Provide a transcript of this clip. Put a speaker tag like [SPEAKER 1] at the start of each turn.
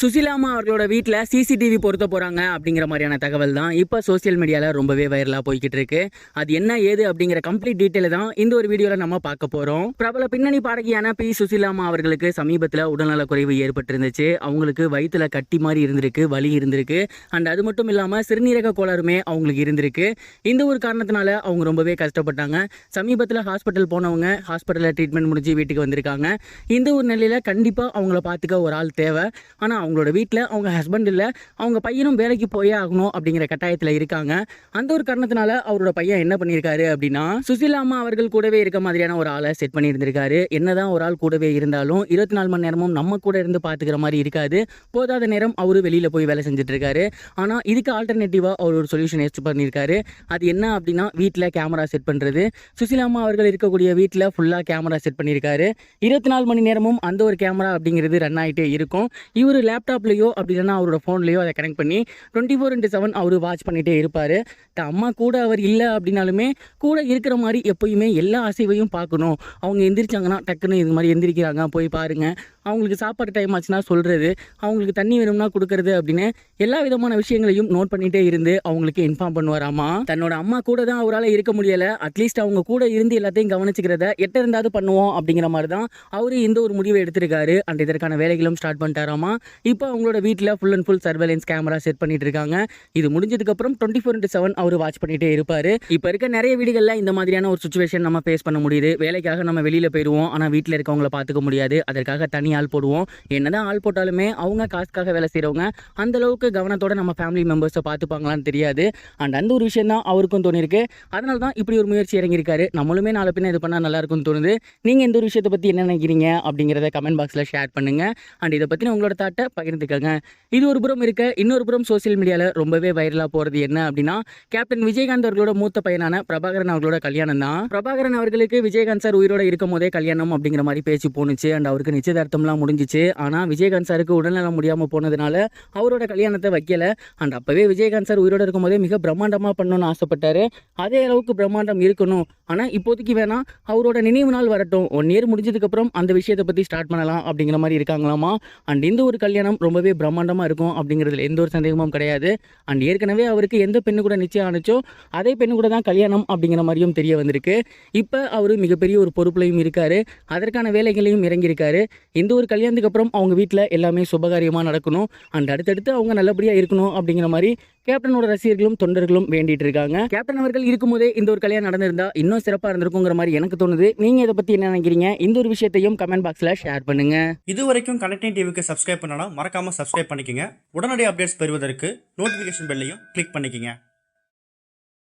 [SPEAKER 1] சுசிலாமா அவர்களோட வீட்டில் சிசிடிவி பொருத்த போகிறாங்க அப்படிங்கிற மாதிரியான தகவல் தான் இப்போ சோஷியல் மீடியாவில் ரொம்பவே வைரலாக போய்கிட்டு இருக்கு. அது என்ன ஏது அப்படிங்கிற கம்ப்ளீட் டீட்டெயில் தான் இந்த ஒரு வீடியோவில் நம்ம பார்க்க போகிறோம் பிரபல பின்னணி பாடகியான பி சுசிலாமா அவர்களுக்கு சமீபத்தில் உடல்நலக்குறைவு ஏற்பட்டிருந்துச்சு. அவங்களுக்கு வயிற்றுல கட்டி மாதிரி இருந்திருக்கு வலி இருந்திருக்கு. அண்ட் அது மட்டும் இல்லாமல் சிறுநீரக கோளாறுமே அவங்களுக்கு இருந்திருக்கு. இந்த ஒரு காரணத்தினால அவங்க ரொம்பவே கஷ்டப்பட்டாங்க. சமீபத்தில் ஹாஸ்பிட்டல் போனவங்க ஹாஸ்பிட்டலில் ட்ரீட்மெண்ட் முடிஞ்சு வீட்டுக்கு வந்திருக்காங்க. இந்த ஒரு நிலையில் கண்டிப்பாக அவங்கள பார்த்துக்க ஒரு ஆள் தேவை. ஆனால் அவங்களோட வீட்டில் அவங்க ஹஸ்பண்ட் இல்லை அவங்க பையனும் வேலைக்கு போயே ஆகணும் அப்படிங்கிற கட்டாயத்தில் இருக்காங்க. அந்த ஒரு காரணத்தினால அவரோட பையன் என்ன பண்ணியிருக்காரு அப்படின்னா சுசிலா அம்மா அவர்கள் கூடவே இருக்க மாதிரியான ஒரு ஆளை செட் பண்ணியிருந்திருக்காரு. என்னதான் ஒரு ஆள் கூடவே இருந்தாலும் இருபத்தி நாலு மணி நேரமும் நம்ம கூட இருந்து பார்த்துக்கிற மாதிரி இருக்காது. போதாத நேரம் அவரு வெளியில் போய் வேலை செஞ்சுட்டு இருக்காரு ஆனால் இதுக்கு ஆல்டர்னேட்டிவாக அவர் ஒரு சொல்யூஷன் யூஸ் பண்ணியிருக்காரு அது என்ன அப்படின்னா வீட்டில் கேமரா செட் பண்ணுறது சுசிலா அம்மா அவர்கள் இருக்கக்கூடிய வீட்டில் ஃபுல்லாக கேமரா செட் பண்ணியிருக்காரு இருபத்தி நாலு மணி நேரமும் அந்த ஒரு கேமரா அப்படிங்கிறது ரன் ஆகிட்டே இருக்கும். இவர் லேப்டாப்லேயோ அப்படி இல்லைன்னா அவரோட ஃபோன்லேயோ அதை கனெக்ட் பண்ணி twenty four into seven hour watch பண்ணிகிட்டே இருப்பார். த அம்மா கூட அவர் இல்லை அப்படின்னாலுமே கூட இருக்கிற மாதிரி எப்பயுமே எல்லா அசைவையும் பார்க்கணும். அவங்க எந்திரிச்சாங்கன்னா டக்குன்னு இது மாதிரி எந்திரிக்கிறாங்க போய் பாருங்கள் அவங்களுக்கு சாப்பாடு டைம் ஆச்சுன்னா சொல்கிறது அவங்களுக்கு தண்ணி வேணும்னா கொடுக்கறது அப்படின்னு எல்லா விதமான விஷயங்களையும் நோட் பண்ணிகிட்டே இருந்து அவங்களுக்கு இன்ஃபார்ம் பண்ணுவாராமா? தன்னோட அம்மா கூட தான் அவரால் இருக்க முடியலை. அட்லீஸ்ட் அவங்க கூட இருந்து எல்லாத்தையும் கவனிச்சுக்கிறத எட்ட இருந்தாவது பண்ணுவோம் அப்படிங்கிற மாதிரி தான் அவரு இந்த ஒரு முடிவை எடுத்திருக்காரு. அண்ட் இதற்கான வேலைகளும் ஸ்டார்ட் பண்ணிட்டாராமா? இப்போ அவங்களோட வீட்டில் full and full surveillance camera set பண்ணிட்டு இருக்காங்க இது முடிஞ்சதுக்கப்புறம் twenty four into seven hour watch பண்ணிட்டே இருப்பார். இப்போ இருக்க நிறைய வீடுகளில் இந்த மாதிரியான ஒரு சுச்சுவேஷன் நம்ம ஃபேஸ் பண்ண முடியுது. வேலைக்காக நம்ம வெளியில் போயிடுவோம் ஆனால் வீட்டில் இருக்கவங்கள பார்த்துக்க முடியாது. அதற்காக தனி ஆள் போடுவோம். என்னதான் ஆள் போட்டாலுமே அவங்க காசுக்காக வேலை செய்கிறவங்க அந்த அளவுக்கு கவனத்தோட நம்ம ஃபேமிலி மெம்பர்ஸை பார்த்துப்பாங்களான்னு தெரியாது. அண்ட் அந்த ஒரு விஷயம் தான் அவருக்கும் தோணிருக்கு. அதனால தான் இப்படி ஒரு முயற்சி இறங்கியிருக்காரு. நம்மளுமே நாலு பின்ன இது பண்ணால் நல்லாயிருக்கும்னு தோணுது. நீங்கள் இந்த ஒரு விஷயத்தை பற்றி என்ன நினைக்கிறீங்க அப்படிங்கிறத கமெண்ட் பாக்ஸில் ஷேர் பண்ணுங்கள் அண்ட் இதை பற்றின உங்களோட தாட்டை பகிர்ந்துக்கங்க. இது ஒரு புறம் இருக்க இன்னொரு புறம் சோஷியல் மீடியாவில் ரொம்பவே வைரலாக போகிறது என்ன அப்படின்னா கேப்டன் விஜயகாந்த் அவர்களோட மூத்த பையனான பிரபாகரன் அவர்களோட கல்யாணம் தான். பிரபாகரன் அவர்களுக்கு விஜயகாந்த் சார் உயிரோட இருக்கும் போதே கல்யாணம் அப்படிங்கிற மாதிரி பேச்சு போணுச்சு. அண்ட் அவருக்கு நிச்சயதார்த்தம்லாம் முடிஞ்சிச்சு. ஆனால் விஜயகாந்த் சாருக்கு உடல்நலம் முடியாமல் போனதுனால அவரோட கல்யாணத்தை வைக்கல. அண்ட் அப்போவே விஜயகாந்த் சார் உயிரோட இருக்கும் போதே மிக பிரம்மாண்டமாக பண்ணணும்னு ஆசைப்பட்டாரு. அதே அளவுக்கு பிரம்மாண்டம் இருக்கணும். ஆனால் இப்போதைக்கு வேணாம் அவரோட நினைவு நாள் வரட்டும். ஒன் இயர் முடிஞ்சதுக்கப்புறம் அந்த விஷயத்தை பற்றி ஸ்டார்ட் பண்ணலாம் அப்படிங்கிற மாதிரி இருக்காங்களாமா? அண்ட் இந்த ஒரு கல்யாணம் ரொம்பவே பிரம்மாண்டமாக இருக்கும் அப்படிங்கிறதுல எந்த ஒரு சந்தேகமும் கிடையாது. அண்ட் ஏற்கனவே அவருக்கு எந்த பெண்ணு கூட நிச்சயம் ஆனிச்சோ அதே பெண்ணு கூட தான் கல்யாணம் அப்படிங்கிற மாதிரியும் தெரிய வந்திருக்கு. இப்போ அவர் மிகப்பெரிய ஒரு பொறுப்புலையும் இருக்கார். அதற்கான வேலைகளையும் இறங்கியிருக்காரு. இந்த ஒரு கல்யாணத்துக்கு அப்புறம் அவங்க வீட்டில் எல்லாமே சுபகாரியமாக நடக்கணும். அண்ட் அடுத்தடுத்து அவங்க நல்லபடியாக இருக்கணும் அப்படிங்கிற மாதிரி கேப்டனோட ரசிகர்களும் தொண்டர்களும் வேண்டிட்டு இருக்காங்க. கேப்டன் அவர்கள் இருக்கும்போதே இந்த ஒரு கல்யாணம் நடந்திருந்தா இன்னும் சிறப்பாக இருந்திருக்குங்கிற மாதிரி எனக்கு தோணுது. நீங்கள் இதை பற்றி என்ன நினைக்கிறீங்க? இந்த ஒரு விஷயத்தையும் கமெண்ட் பாக்ஸில் ஷேர் பண்ணுங்க.
[SPEAKER 2] இது வரைக்கும் கனெக்டிங் டிவிக்கு சப்ஸ்கிரைப் பண்ணனா மறக்காம சப்ஸ்கிரைப் பண்ணிக்கங்க. உடனடி அப்டேட்ஸ் பெறுவதற்கு நோட்டிஃபிகேஷன் பெல்லையும் கிளிக் பண்ணிக்கங்க.